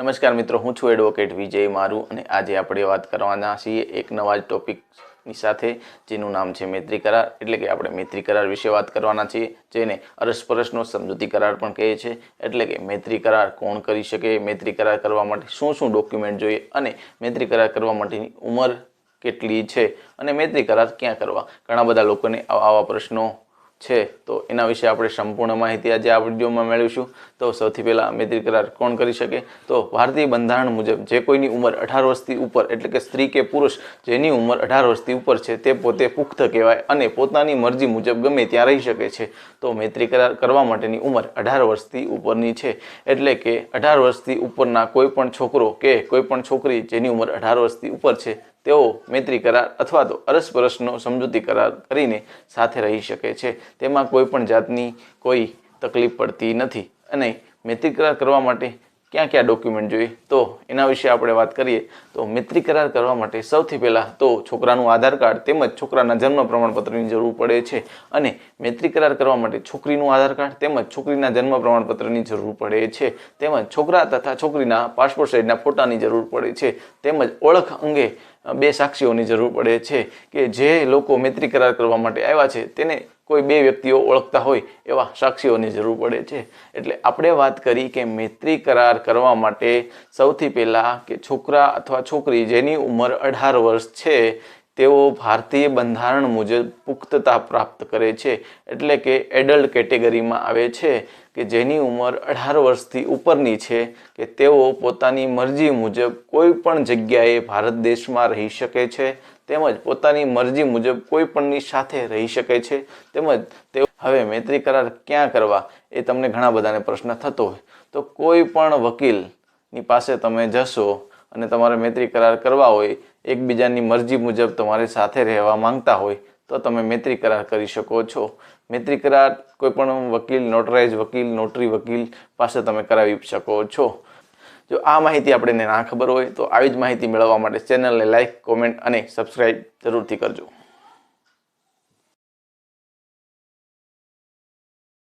નમસ્કાર મિત્રો, હું છું એડવોકેટ વિજય મારું અને આજે આપણે વાત કરવાના છીએ એક નવા જ ટોપિકની સાથે, જેનું નામ છે મૈત્રી કરાર. એટલે કે આપણે મૈત્રી કરાર વિશે વાત કરવાના છીએ, જેને અરસપરસનો સમજૂતી કરાર પણ કહે છે. એટલે કે મૈત્રી કરાર કોણ કરી શકે, મૈત્રી કરાર કરવા માટે શું શું ડોક્યુમેન્ટ જોઈએ અને મૈત્રી કરાર કરવા માટેની ઉંમર કેટલી છે અને મૈત્રી કરાર ક્યાં કરવા? ઘણા બધા લોકોને આવા પ્રશ્નો છે. તો એના વિશે આપણે સંપૂર્ણ માહિતી આજે આ વિડીયોમાં મેળવીશું. તો સૌથી પહેલાં મૈત્રી કરાર કોણ કરી શકે? તો ભારતીય બંધારણ મુજબ જે કોઈની ઉંમર અઢાર વર્ષથી ઉપર એટલે કે સ્ત્રી કે પુરુષ જેની ઉંમર અઢાર વર્ષથી ઉપર છે તે પોતે પુખ્ત કહેવાય અને પોતાની મરજી મુજબ ગમે ત્યાં રહી શકે છે. તો મૈત્રી કરાર કરવા માટેની ઉંમર અઢાર વર્ષથી ઉપરની છે. એટલે કે અઢાર વર્ષથી ઉપરના કોઈ પણ છોકરો કે કોઈ પણ છોકરી જેની ઉંમર અઢાર વર્ષથી ઉપર છે તેઓ મૈત્રી કરાર અથવા તો અરસપરસનો સમજૂતી કરાર કરીને સાથે રહી શકે છે. તેમાં કોઈ પણ જાતની કોઈ તકલીફ પડતી નથી. અને મૈત્રી કરાર કરવા માટે ક્યાં ક્યાં ડોક્યુમેન્ટ જોઈએ? તો એના વિશે આપણે વાત કરીએ, તો મૈત્રી કરાર કરવા માટે સૌથી પહેલાં તો છોકરાનું આધાર કાર્ડ તેમજ છોકરાના જન્મ પ્રમાણપત્રની જરૂર પડે છે. અને મૈત્રી કરાર કરવા માટે છોકરીનું આધાર કાર્ડ તેમજ છોકરીના જન્મ પ્રમાણપત્રની જરૂર પડે છે. તેમજ છોકરા તથા છોકરીના પાસપોર્ટ સાઇઝના ફોટાની જરૂર પડે છે. તેમજ ઓળખ અંગે બે સાક્ષીઓની જરૂર પડે છે કે જે લોકો મૈત્રી કરાર કરવા માટે આવ્યા છે, તેને કોઈ બે વ્યક્તિઓ ઓળખતા હોય એવા સાક્ષીઓની જરૂર પડે છે. એટલે આપણે વાત કરી કે મૈત્રી કરાર કરવા માટે સૌથી પહેલાં કે છોકરા અથવા છોકરી જેની ઉંમર અઢાર વર્ષ છે, તેઓ ભારતીય બંધારણ મુજબ પુખ્તતા પ્રાપ્ત કરે છે. એટલે કે એડલ્ટ કેટેગરીમાં આવે છે કે જેની ઉંમર અઢાર વર્ષથી ઉપરની છે, કે તેઓ પોતાની મરજી મુજબ કોઈ પણ જગ્યાએ ભારત દેશમાં રહી શકે છે. તેમજ પોતાની મરજી મુજબ કોઈ પણની સાથે રહી શકે છે. તેમજ તે હવે મૈત્રી કરાર ક્યાં કરવા એ તમને ઘણા બધાને પ્રશ્ન થતો હોય. તો કોઈ પણ વકીલની પાસે તમે જશો અને તમારે મૈત્રી કરાર કરવા હોય, એકબીજાની મરજી મુજબ તમારે સાથે રહેવા માંગતા હોય, તો તમે મૈત્રી કરાર કરી શકો છો. મૈત્રી કરાર કોઈ પણ વકીલ, નોટરાઇઝ વકીલ, નોટરી વકીલ પાસે તમે કરાવી શકો છો. જો આ માહિતી આપણને ના ખબર હોય તો આવી જ માહિતી મેળવવા માટે ચેનલને લાઇક કોમેન્ટ અને સબસ્ક્રાઈબ જરૂરથી કરજો.